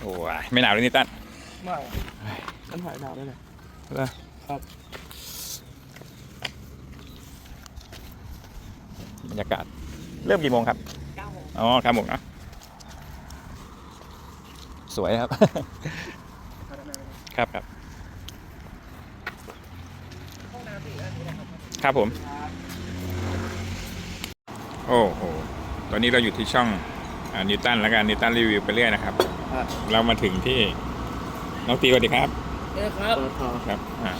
โอ้ยไม่หนาวเลยนี่ตั้นไม่มันหายหนาวได้เลยเหรอครับบรรยากาศ เริ่มกี่โมงครับเก้าโมงอ๋อครับผมนะสวยครับ ครับครับห้องน้ำสี่ด้านนี้นะครับครับผม โอ้โห ตอนนี้เราอยู่ที่ช่องนิวตันแล้วกันนิวตันรีวิวไปเรื่อยนะครับ ครับเรามาถึงที่น้องตีสวัสดีครับเอ้ครับ ปตทครับอ่า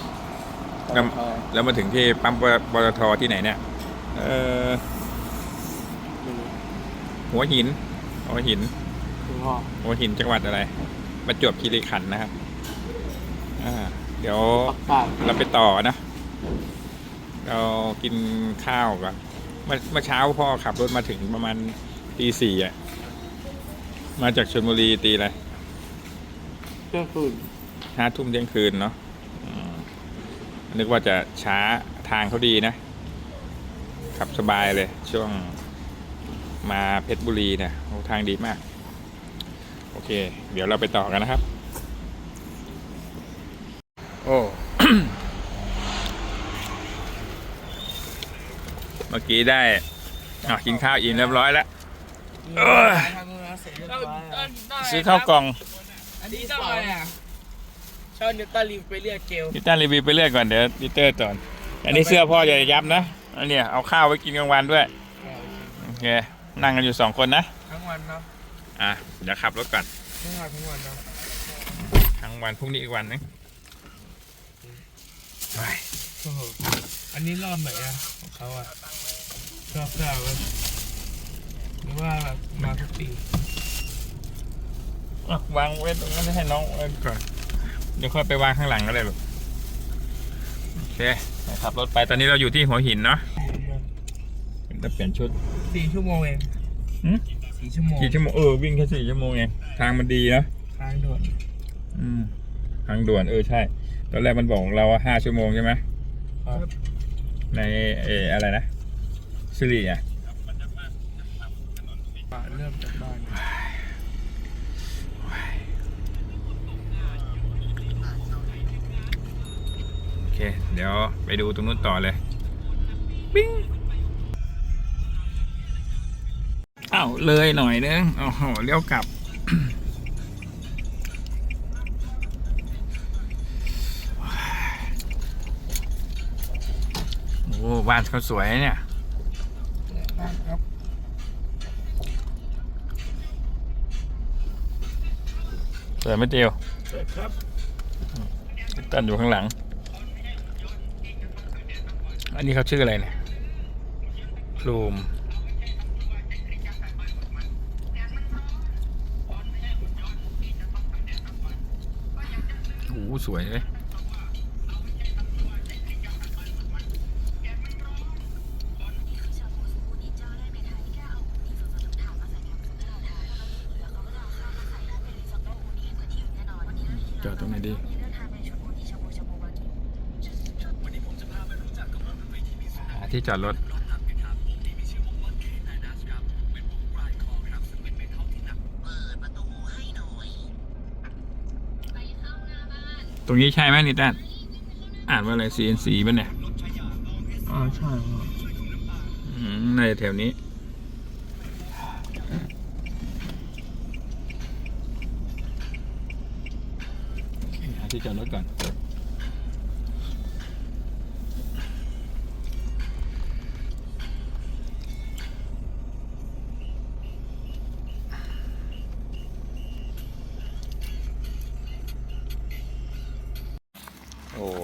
ปแล้วตท เรามาถึงที่ปั๊มปปตทที่ไหนเนี่ยเออไม่รู้หัวหินหัวหิน คุณพ่อหัวหินจังหวัดอะไร ประจวบคีรีขันธ์นะครับ อ่า เดี๋ยวปักปากเราไปต่อนะ เรากินข้าวกันเมื่อเมื่อเช้าพ่อขับรถมาถึงประมาณตีสี่อะ มาจากชลบุรีตีอะไรเครื่องฝุ่นห้าทุ่มเที่ยงคืนเนาะอืมนึกว่าจะช้าทางเขาดีนะ ขับสบายเลย ช่วงมาเพชรบุรีเนี่ยโอ้ทางดีมาก โอเค เดี๋ยวเราไปต่อกันนะครับ โอ้ เมื่อกี้ได้อะกินข้าวอิ่มเรียบร้อยแล้ว เอ้ย ทำงานเสร็จเรียบร้อยอะซื้อข้าวกล่องอันนี้ต้องอะไรอะชอบนิวตันรีบไปเรียกเกลดิต้ารีวิวไปเรื่อยก่อนเดี๋ยวดิเตอร์ก่อน อันนี้เสื้อพ่ออย่ายับนะอันเนี้ยเอาข้าวไว้กินกลางวันด้วยโอเคนั่งกันอยู่สองคนนะทั้งวันเนาะอะเดี๋ยวขับรถก่อนทั้งวันทั้งวันเนาะทั้งวันพรุ่งนี้อีกวันนึงไปโอ้โหอันนี้รอบไหนอะของเขาอะชอบเก้าไหมหรือว่าแบบมาทุกปี อะวางไว้ตรงนั้นให้น้องไว้ก่อนเดี๋ยวค่อยไปวางข้างหลังก็ได้ลูกโอเคขับรถไปตอนนี้เราอยู่ที่หัวหินเนาะจะเปลี่ยนชุดสี่ชั่วโมงเองหืมสี่ชั่วโมงกี่ชั่วโมงเออวิ่งแค่สี่ชั่วโมงเองทางมันดีนะทางด่วนอืมทางด่วนเออใช่ ตอนแรกมันบอกเราว่าห้าชั่วโมงใช่ไหมครับในเอออะไรนะซิริอะเริ่มจากบ้าน เคเดี๋ยวไปดูตรงนู้นต่อเลยปิ้งอ้าวเลยหน่อยนึงโอ้โหเลี้ยวกลับ โอ้บ้านเขาสวยเนี่ยครับสวยไม่เดียวเสร็จครับตันอยู่ข้างหลัง อันนี้เขาชื่ออะไรเนี่ยพลูมโอ้โหสวยเลยจอดตรงไหนดีหา ที่จอดรถตรงนี้ใช่ไหมนิดานอ่านว่าอะไร CNC ป่ะเนี่ยอ๋อใช่ครับอืมในแถวนี้หาที่จอดรถก่อน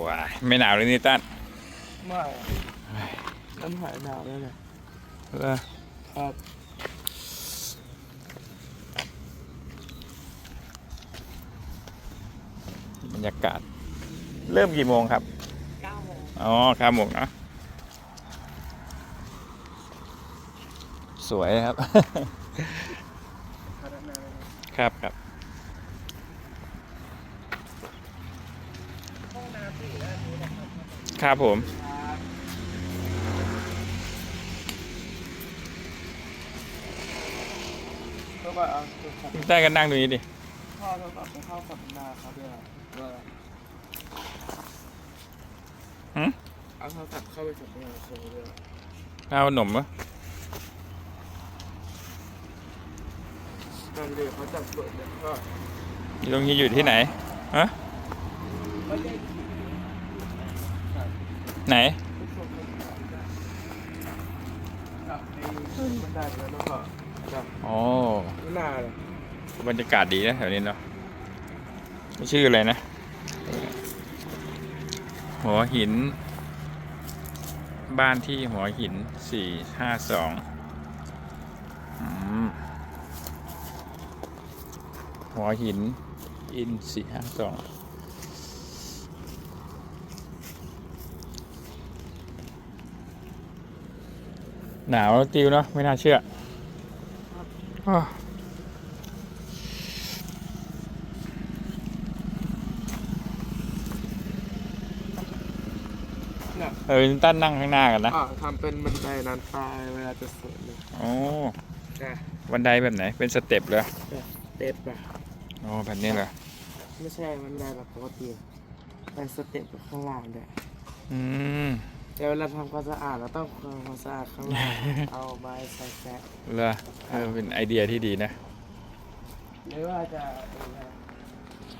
โอ้ยไม่หนาวเลยนี่ตั้นไม่มันหายหนาวได้เลยเหรอครับบรรยากาศ เริ่มกี่โมงครับเก้าโมงอ๋อครับผมนะสวยครับพัฒนาเลยครับ ครับ ห้องน้ำสี่ด้านนี้นะครับ ครับผมก็ว่าเอาตัวขับได้กันนั่งตรงนี้ดิพ่อเราแบบไปเข้าสัมมนาเขาด้วยว่าหึเอาโทรศัพท์เข้าไปสัมมนาเขาด้วยเอาขนมปะนั่นเลยเขาจับเปิดแล้วก็อยู่ตรงนี้อยู่ที่ไหนฮะ ก็เล่น ไหนผู้ชมจับในขึ้นบันไดแล้วแล้วก็จับอ๋อไม่น่าเลยบรรยากาศดีนะแถวนี้เนาะชื่ออะไรนะ หัวหิน บ้านที่หัวหินสี่ห้าสองหัวหิน อินสี่ห้าสอง หนาวแล้วติวเนาะไม่น่าเชื่ออ้อเนี่ยเออตั้นนั่งข้างหน้ากันนะอ่าทำเป็นบันไดนานตายเวลาจะสวนเลยโอ้นะบันไดแบบไหน เป็นสเต็ปเหรอเต็ปอะโอ้แบบนี้เหรอไม่ใช่บันไดแบบปกติเป็นสเต็ปแบบข้างล่างด้วยอืม แต่เวลาทำความสะอาดเราต้องทำความสะอาดข้างล่างเอาไม้ใส่แซะเหรอเออเป็นไอเดียที่ดีนะหรือว่าจะเออ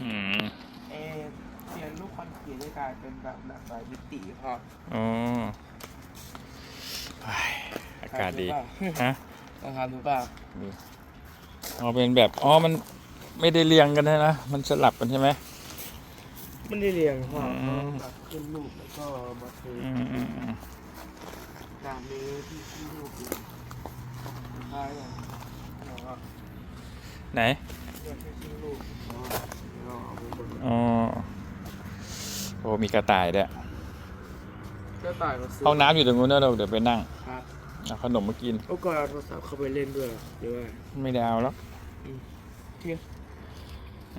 อืมเออเปลี่ยนลูกคอนกรีตให้กลายเป็นแบบหลากหลายมิติพออ๋อไอ้อากาศดีฮะลองทำดูเปล่าดูอ๋อเป็นแบบอ๋อมันไม่ได้เรียงกันใช่ไหมมันสลับกันใช่ไหม มันได้เรียงพออืมตัดขึ้นรูปแล้วก็มาเทอืมอืมอืมตามนี้ที่ที่รูปอยู่คล้ายกันแล้วก็ไหน เลือกให้ขึ้นรูปแล้วก็เอาไปบนอ๋อ โอ้มีกระต่ายด้วยก็ต่ายมาซื้ห้องน้ำอยู่ตรงนู้นนะเราเดี๋ยวไปนั่งครับเอาขนมมากิน โอ้ก่อนเอาโทรศัพท์เข้าไปเล่นด้วยเหรอหรือว่า ไม่ได้เอาแล้วเที่ยง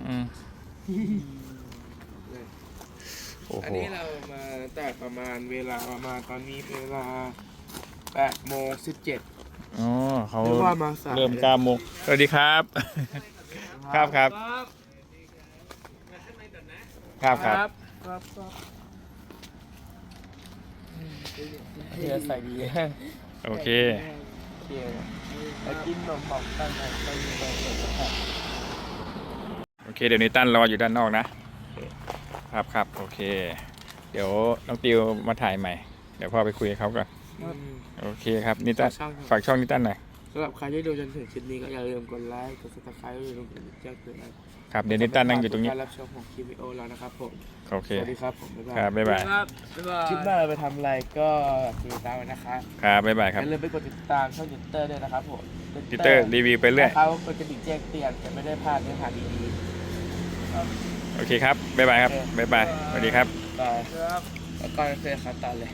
อืม โอ้อันโหนี้เรามาแต่ประมาณเวลาประมาณตอนนี้เวลา8โมง17อ๋อเขาเรียกว่ามาสายเริ่มเก้าโมงสวัสดีครับ ครับครับ ครับครับ ครับครับเดี๋ยวใส่ดีโอเค เดี๋ยวแล้วกินนมบอกตั้งแต่ต้นไปเสร็จแล้วครับโอเค เดี๋ยวนิตันรออยู่ด้านนอกนะ ครับครับโอเค เดี๋ยวน้องติวมาถ่ายใหม่ เดี๋ยวพ่อไปคุยกับเขาก่อนโอเคครับนิตันฝากช่องครับ ฝากช่องนิตันหน่อยสำหรับใครที่ดูจนถึงคลิปนี้ก็อย่าลืมกดไลค์กดซับสไครต์อย่าลืมกดแจ้งเตือนครับเดี๋ยวนิตันนั่งอยู่ตรงนี้ การรับชมของคลิปวิดีโอแล้วนะครับผมโอเค สวัสดีครับผมบ๊ายบายครับบ๊ายบายครับบ๊ายบาย คลิปหน้าเราไปทำอะไรก็ติดตามไว้นะครับครับบ๊ายบายครับอย่าลืมไปกดติดตามช่องยูเตอร์ด้วยนะครับผมติเตอร์รีวิวไปเรื่อย เขากดกระดิ่งแจ้งเตือนจะไม่ได้พลาดเนื้อหาดี โอเคครับบ๊ายบายครับบ๊ายบายสวัสดีครับๆบายครับแล้วก็เคยครับตัดเลย